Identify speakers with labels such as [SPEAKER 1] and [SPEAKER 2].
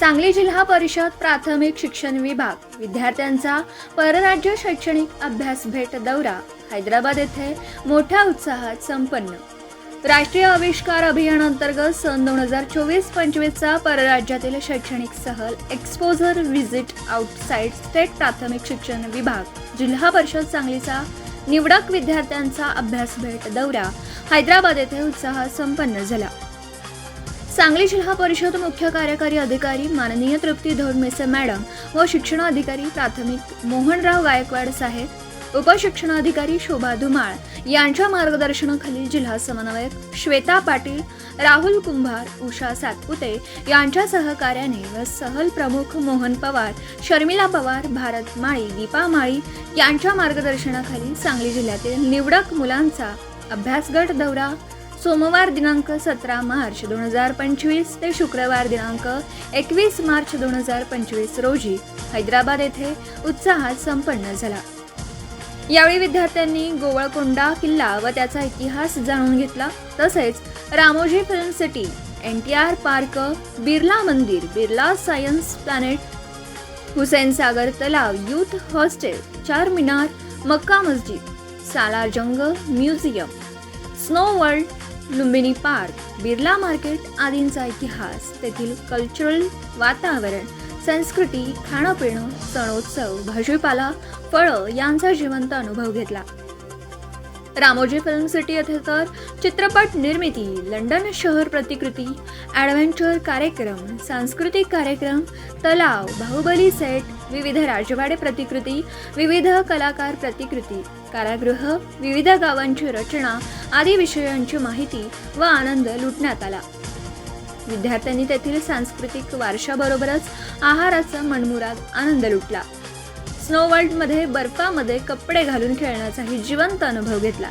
[SPEAKER 1] सांगली जिल्हा परिषद प्राथमिक शिक्षण विभाग. विद्यार्थ्यांचा परराज्य शैक्षणिक अभ्यास भेट दौरा. हैदराबाद येथे मोठ्या उत्साहात संपन्न. राष्ट्रीय आविष्कार अभियान अंतर्गत सन दोन हजार चोवीस पंचवीसचा परराज्यातील शैक्षणिक सहल एक्सपोजर व्हिजिट आउटसाइड स्टेट प्राथमिक शिक्षण विभाग. जिल्हा परिषद सांगलीचा निवडक विद्यार्थ्यांचा अभ्यास भेट दौरा. हैदराबाद येथे उत्साहात संपन्न झाला. सांगली जिल्हा परिषद मुख्य कार्यकारी अधिकारी माननीय तृप्ती धोडमेसे मॅडम व शिक्षण अधिकारी प्राथमिक मोहनराव गायकवाड साहेब उपशिक्षणाधिकारी शोभा धुमाळ यांच्या मार्गदर्शनाखाली जिल्हा समन्वयक श्वेता पाटील राहुल कुंभार उषा सातपुते यांच्या सहकार्याने व सहल प्रमुख मोहन पवार शर्मिला पवार भारत माळी दीपा माळी यांच्या मार्गदर्शनाखाली सांगली जिल्ह्यातील निवडक मुलांचा अभ्यासगट दौरा सोमवार दिनांक सतरा मार्च दोन हजार पंचवीस ते शुक्रवार दिनांक एकवीस मार्च दोन हजार पंचवीस रोजी हैदराबाद येथे उत्साहात संपन्न झाला. यावेळी विद्यार्थ्यांनी गोवळकोंडा किल्ला व त्याचा इतिहास जाणून घेतला तसेच Ramoji film city N T R park Birla Mandir Birla science planet Hussain Sagar तलाव youth hostel Char Minar Mecca Masjid Salar Jung museum snow world Lumbini park Birla market आदींचा इतिहास तेथील कल्चरल वातावरण संस्कृती खाणंपिणं सणोत्सव भाजीपाला फळं यांचा जिवंत अनुभव घेतला रामोजी फिल्म सिटी येथे तर चित्रपट निर्मिती लंडन शहर प्रतिकृती ॲडव्हेंचर कार्यक्रम सांस्कृतिक कार्यक्रम तलाव बाहुबली सेट विविध राजवाडे प्रतिकृती विविध कलाकार प्रतिकृती कारागृह विविध गावांची रचना आदी विषयांची माहिती व आनंद लुटण्यात आला. विद्यार्थ्यांनी तेथील सांस्कृतिक वारशाबरोबरच आहाराचा मनमुराद आनंद लुटला. स्नो वर्ल्डमध्ये बर्फामध्ये कपडे घालून खेळण्याचाही जिवंत अनुभव घेतला.